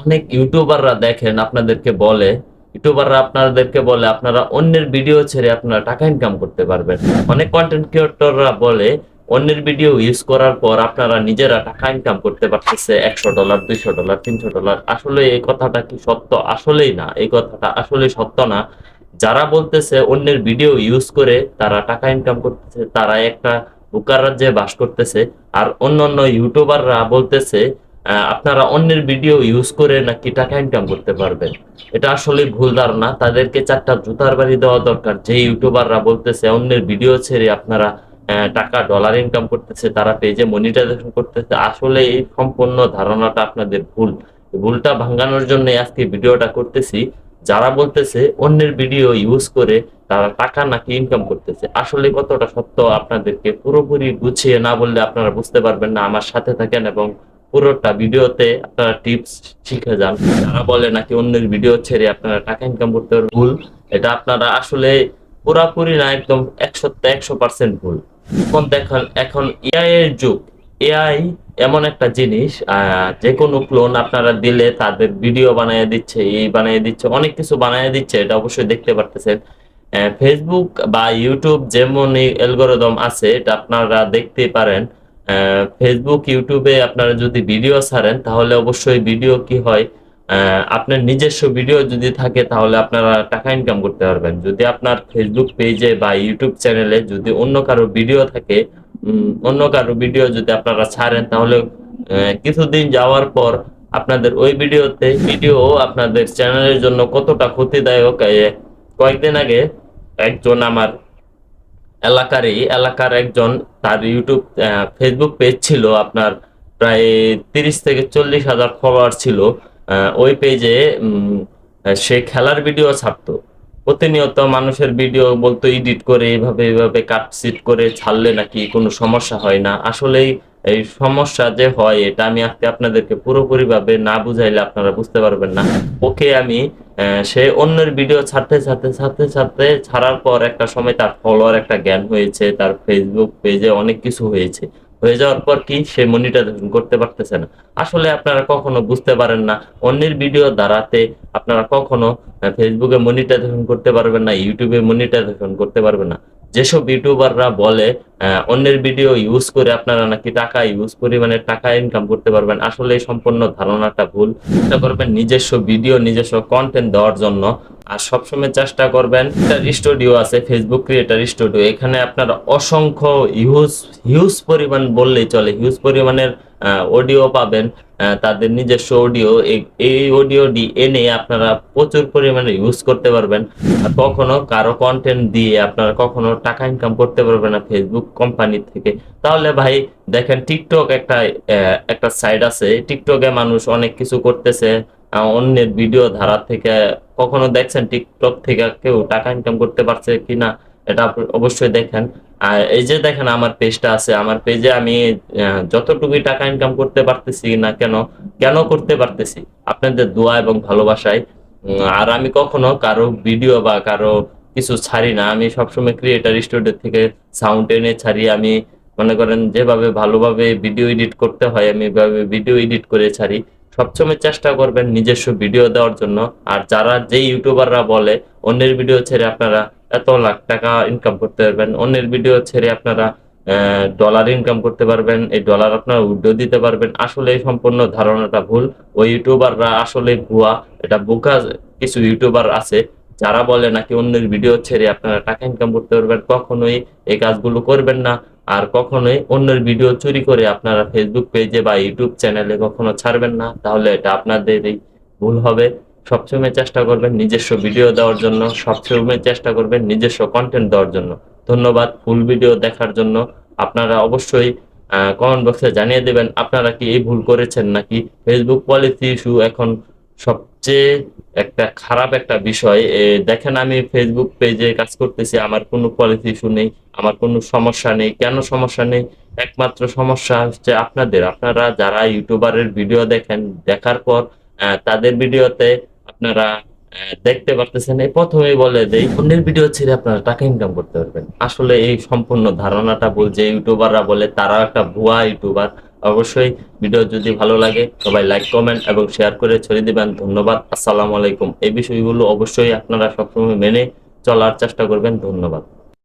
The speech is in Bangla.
অনেক ইউটিউবাররা দেখেন, আপনাদেরকে বলে, ইউটিউবাররা আপনাদেরকে বলে, আপনারা অন্যের ভিডিও ছেড়ে আপনারা টাকা ইনকাম করতে পারবেন। অনেক কন্টেন্ট ক্রিয়েটররা বলে, অন্যের ভিডিও ইউজ করার পর আপনারা নিজেরা টাকা ইনকাম করতে পারতেছে, একশো ডলার দুইশো ডলার তিনশো ডলার আসলে এই কথাটা কি সত্য? আসলেই না। এই কথাটা আসলে সত্য না। যারা বলতেছে অন্যের ভিডিও ইউজ করে তারা টাকা ইনকাম করতেছে তারা একটা বুকার রাজ্যে বাস করতেছে। আর অন্যান্য ইউটিউবাররা বলতেছে আপনারা অন্যের ভিডিও ইউজ করে নাকি টাকা ইনকাম করতে পারবেন। এটা আসলে ভুল ধারণা। তাদেরকে চারটা জুতার বাড়ি দেওয়া দরকার। যে ইউটিউবাররা বলতেছে, অন্যের ভিডিও ছেড়ে আপনারা টাকা ডলার ইনকাম করতেছে, তারা পেজে মনিটাইজেশন করতেছে। আসলে এই সম্পূর্ণ ধারণাটা আপনাদের ভুল। ভুলটা ভাঙানোর জন্য আজকে ভিডিওটা করতেছি। যারা বলতেছে, অন্যের ভিডিও ইউজ করে তারা টাকা নাকি ইনকাম করতেছে। আসলে কতটা সত্য আপনাদেরকে পুরোপুরি গুছিয়ে না বললে আপনারা বুঝতে পারবেন না। আমার সাথে থাকেন এবং পুরোটা ভিডিওতে আপনারা টিপস শিখে যান। যারা বলে নাকি অন্যের ভিডিও ছেড়ে আপনারা টাকা ইনকাম করতে পারবেন, ভুল। এটা আপনারা আসলে পুরাপুরি না, একদম একশো একশো পার্সেন্ট ভুল। এখন দেখেন, এখন এআই এর যুগ। এআই এমন একটা জিনিস যে কোনো ক্লোন আপনারা দিলে তাদের ভিডিও বানিয়ে দিচ্ছে, এই বানিয়ে দিচ্ছে, অনেক কিছু বানিয়ে দিচ্ছে, এটা অবশ্যই দেখতে পারতেছেন। ফেসবুক বা ইউটিউব যেমন অ্যালগোরিদম আছে, এটা আপনারা দেখতে পারেন। ফেসবুক ইউটিউবে আপনারা যদি ভিডিও ছাড়েন, তাহলে অবশ্যই ভিডিও কি হয় আপনার নিজস্ব ভিডিও যদি থাকে, তাহলে আপনারা টাকা ইনকাম করতে পারবেন। যদি আপনার ফেসবুক পেজে বা ইউটিউব চ্যানেলে যদি অন্য কারও ভিডিও থাকে অন্য কারও ভিডিও যদি আপনারা ছাড়েন, তাহলে কিছুদিন যাওয়ার পর আপনাদের ওই ভিডিওতে ভিডিও আপনাদের চ্যানেলের জন্য কতটা ক্ষতিদায়ক কয়েকদিন আগে একজন আমার এলাকারই, এলাকার একজন, তার ইউটিউব ফেসবুক পেজ ছিল আপনার প্রায় তিরিশ থেকে চল্লিশ হাজার ফলোয়ার ছিল। ওই পেজে সে খেলার ভিডিও ছাড়তো প্রতিনিয়ত মানুষের ভিডিও বলতো এডিট করে, এভাবে এভাবে কাটসিট করে ছাড়লে নাকি কোনো সমস্যা হয় না। আসলেই এই সমস্যা যে হয়, এটা আমি আজকে আপনাদেরকে পুরোপুরিভাবে না বুঝাইলে আপনারা বুঝতে পারবেন না। ওকে আমি সে অন্যের ভিডিও ছাড়তে ছাড়তে ছাড়তে ছাড়তে ছাড়ার পর একটা সময় তার ফলোয়ার একটা জ্ঞান হয়েছে, তার ফেসবুক পেজে অনেক কিছু হয়েছে। হয়ে যাওয়ার পর কি? সে মনিটাইজেশন করতে পারতেছে না। আসলে আপনারা কখনো বুঝতে পারেন না, অন্যের ভিডিও দ্বারাতে আপনারা কখনো ফেসবুকে মনিটাইজেশন করতে পারবেন না ইউটিউবে মনিটাইজেশন করতে পারবেন না। যেসব ইউটিউবাররা বলে অন্যের ভিডিও ইউজ করে আপনারা নাকি টাকা ইউজ পরিমাণে টাকা ইনকাম করতে পারবেন, আসলে এই সম্পূর্ণ ধারণাটা ভুল। চেষ্টা করবেন নিজস্ব ভিডিও নিজস্ব কন্টেন্ট দেওয়ার জন্য। আর সবসময় চেষ্টা করবেন স্টুডিও আছে ফেসবুক ক্রিয়েটার স্টুডিও এখানে আপনার অসংখ্য হিউজ হিউজ পরিমাণ বললেই চলে হিউজ পরিমাণের অডিও পাবেন। তাদের নিজস্ব অডিও এই অডিওটি এনে আপনারা প্রচুর পরিমাণে ইউজ করতে পারবেন। আর কখনো কারও কন্টেন্ট দিয়ে আপনারা কখনো টাকা ইনকাম করতে পারবেন না ফেসবুক কোম্পানি থেকে। তাহলে ভাই, দেখেন টিকটক একটা একটা সাইড আছে। টিকটকে মানুষ অনেক কিছু করতেছে। অন্যের ভিডিও ধারা থেকে, কখনো দেখছেন টিকটক থেকে কেউ টাকা ইনকাম করতে পারছে কিনা? এটা অবশ্যই দেখেন। আর এই যে দেখেন আমার পেজটা আছে আমার পেজে আমি আহ, যতটুকুই টাকা ইনকাম করতে পারতেছি না কেন কেন করতে পারতেছি? আপনাদের দোয়া এবং ভালোবাসায়। আর আমি কখনো কারও ভিডিও বা কারও কিছু ছাড়ি না। আমি সবসময় ক্রিয়েটার স্টুডিও থেকে সাউন্ড এনে ছাড়ি। আমি মনে করেন যেভাবে ভালোভাবে ভিডিও এডিট করতে হয় আমি এভাবে ভিডিও এডিট করে ছাড়ি। সবসময় চেষ্টা করবেন নিজস্ব ভিডিও দেওয়ার জন্য। আর যারা যে ইউটিউবাররা বলে অন্যের ভিডিও ছেড়ে আপনারা এত লাখ টাকা ইনকাম করতে পারবেন। অন্যের ভিডিও ছেড়ে আপনারা ডলার ইনকাম করতে পারবেন। এই ডলার আপনারা উইড্রো দিতে পারবেন। আসলে এই সম্পূর্ণ ধারণাটা ভুল। ওই ইউটিউবাররা আসলে ভুয়া। এটা বোকা কিছু ইউটিউবার আছে। যারা বলে নাকি অন্যের ভিডিও ছেড়ে আপনারা টাকা ইনকাম করতে পারবেন, কখনোই এই কাজগুলো করবেন না। আর কখনোই অন্যের ভিডিও চুরি করে আপনারা ফেসবুক পেজে বা ইউটিউব চ্যানেলে কখনো ছাড়বেন না। তাহলে এটা আপনাদেরই ভুল হবে। সবসময় চেষ্টা করবেন নিজস্ব ভিডিও দেওয়ার জন্য সবসময় চেষ্টা করবেন নিজস্ব কন্টেন্ট দেওয়ার জন্য। ধন্যবাদ ফুল ভিডিও দেখার জন্য। আপনারা অবশ্যই কমেন্ট বক্সে জানিয়ে দেবেন আপনারা কি এই ভুল করেছেন নাকি। ফেসবুক পলিসি ইস্যু এখন সবচেয়ে একটা খারাপ একটা বিষয়। দেখেন আমি ফেসবুক পেজে কাজ করতেছি, আমার কোনো পলিসি ইস্যু নেই, আমার কোনো সমস্যা নেই। কেন সমস্যা নেই? একমাত্র সমস্যা হচ্ছে আপনাদের। আপনারা যারা ইউটিউবারের ভিডিও দেখেন, দেখার পর তাদের ভিডিওতে আপনারা দেখতে পারতেছেন, এই প্রথমেই বলে যে এই ভিডিও ছেড়ে আপনারা টাকা ইনকাম করতে পারবেন। আসলে এই সম্পূর্ণ ধারণাটা বল যে ইউটিউবাররা বলে তারা একটা ভুয়া ইউটিউবার। অবশ্যই ভিডিও যদি ভালো লাগে, সবাই লাইক কমেন্ট এবং শেয়ার করে ছড়িয়ে দিবেন। ধন্যবাদ, আসসালামু আলাইকুম। এই বিষয়গুলো অবশ্যই আপনারা সবসময় মেনে চলার চেষ্টা করবেন। ধন্যবাদ।